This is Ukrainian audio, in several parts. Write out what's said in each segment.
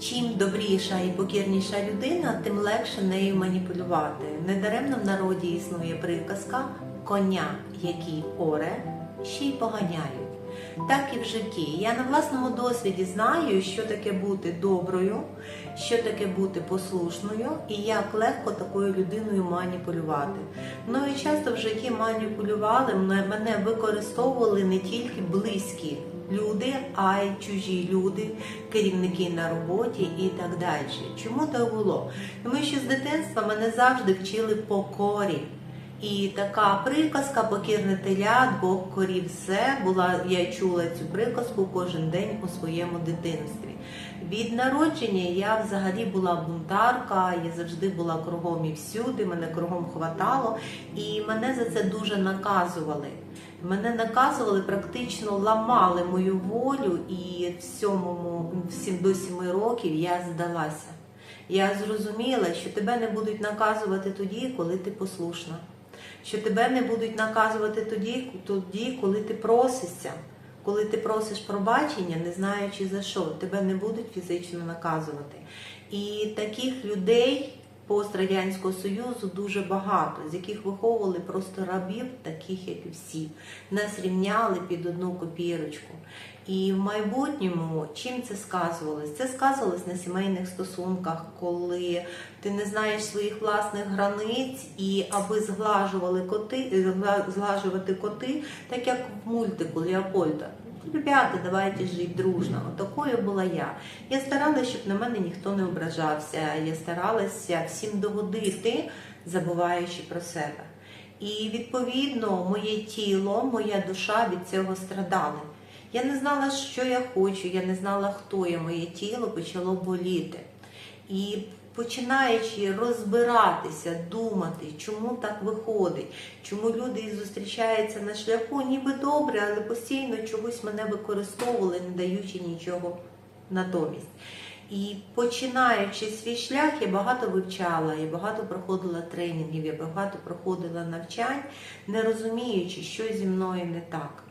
Чим добріша і покірніша людина, тим легше нею маніпулювати. Недаремно в народі існує приказка коня, який оре, ще й поганяють. Так і в житті. Я на власному досвіді знаю, що таке бути доброю, що таке бути послушною і як легко такою людиною маніпулювати. Мною часто в житті маніпулювали, мене використовували не тільки близькі люди, а й чужі люди, керівники на роботі і так далі. Чому так було? Тому що з дитинства мене завжди вчили покорі. І така приказка покірне теля, двох корів все була. Я чула цю приказку кожен день у своєму дитинстві. Від народження я взагалі була бунтарка, я завжди була кругом і всюди, мене кругом хватало, і мене за це дуже наказували. Мене наказували, практично ламали мою волю, і в сьомому, всім до сіми років я здалася. Я зрозуміла, що тебе не будуть наказувати тоді, коли ти послушна. Що тебе не будуть наказувати тоді, тоді, коли ти просишся, коли ти просиш пробачення, не знаючи за що, тебе не будуть фізично наказувати. І таких людей пострадянського союзу дуже багато, з яких виховували просто рабів, таких як і всі, нас рівняли під одну копірочку. І в майбутньому чим це сказувалось? Це сказувалось на сімейних стосунках, коли ти не знаєш своїх власних границь, і аби зглажували коти, зглажувати коти, так як в мультику Леопольда. Ребята, давайте жити дружно. Отакою була я. Я старалася, щоб на мене ніхто не ображався. Я старалася всім догодити, забуваючи про себе. І відповідно моє тіло, моя душа від цього страдали. Я не знала, що я хочу, я не знала, хто я. Моє тіло почало боліти. І починаючи розбиратися, думати, чому так виходить, чому люди зустрічаються на шляху, ніби добре, але постійно чогось мене використовували, не даючи нічого натомість. І починаючи свій шлях, я багато вивчала, я багато проходила тренінгів, я багато проходила навчань, не розуміючи, що зі мною не так.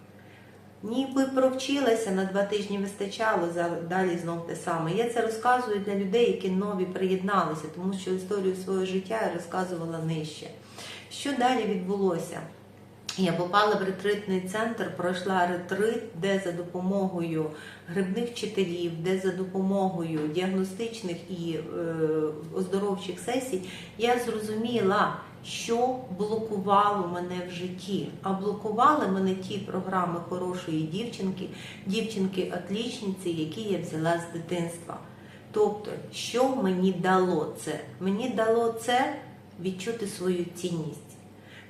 Ніби провчилася на два тижні вистачало, далі знов те саме. Я це розказую для людей, які нові приєдналися, тому що історію свого життя я розказувала нижче. Що далі відбулося? Я попала в ретритний центр, пройшла ретрит, де за допомогою грибних вчителів, де за допомогою діагностичних і е, оздоровчих сесій я зрозуміла, що блокувало мене в житті. А блокували мене ті програми хорошої дівчинки, дівчинки-отлічниці, які я взяла з дитинства. Тобто, що мені дало це? Мені дало це відчути свою цінність.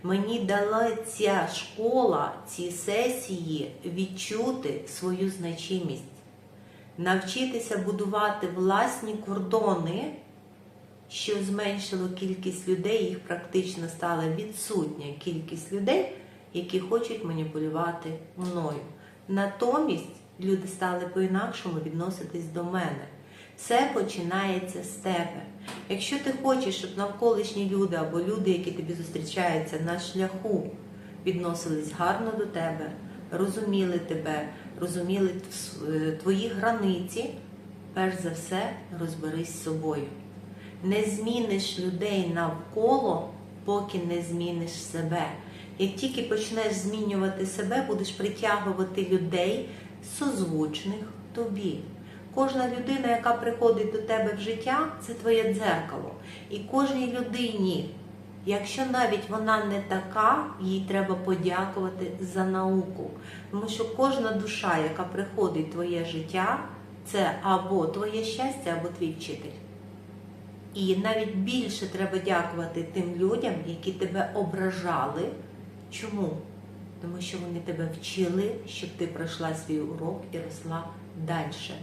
Мені дала ця школа, ці сесії відчути свою значимість, навчитися будувати власні кордони, що зменшило кількість людей, їх практично стала відсутня кількість людей, які хочуть маніпулювати мною. Натомість люди стали по-інакшому відноситись до мене. Все починається з тебе. Якщо ти хочеш, щоб навколишні люди або люди, які тобі зустрічаються на шляху, відносились гарно до тебе, розуміли тебе, розуміли твої границі, перш за все розберись з собою. Не зміниш людей навколо, поки не зміниш себе. Як тільки почнеш змінювати себе, будеш притягувати людей созвучних тобі. Кожна людина, яка приходить до тебе в життя, це твоє дзеркало. І кожній людині, якщо навіть вона не така, їй треба подякувати за науку. Тому що кожна душа, яка приходить в твоє життя, це або твоє щастя, або твій вчитель. І навіть більше треба дякувати тим людям, які тебе ображали. Чому? Тому що вони тебе вчили, щоб ти пройшла свій урок і росла далі.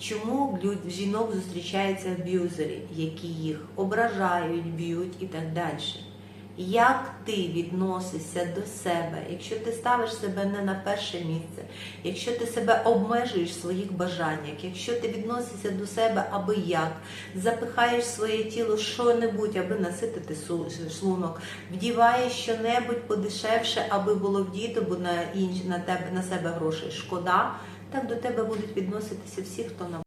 Чому в жінок зустрічаються аб'юзери, які їх ображають, б'ють і так далі? Як ти відносишся до себе, якщо ти ставиш себе не на перше місце, якщо ти себе обмежуєш в своїх бажаннях, якщо ти відносишся до себе аби як, запихаєш своє тіло що-небудь, аби наситити шлунок, вдіваєш що-небудь подешевше, аби було вдіто, бо на інш, на тебе на себе грошей шкода, так до тебе будуть відноситися всі, хто на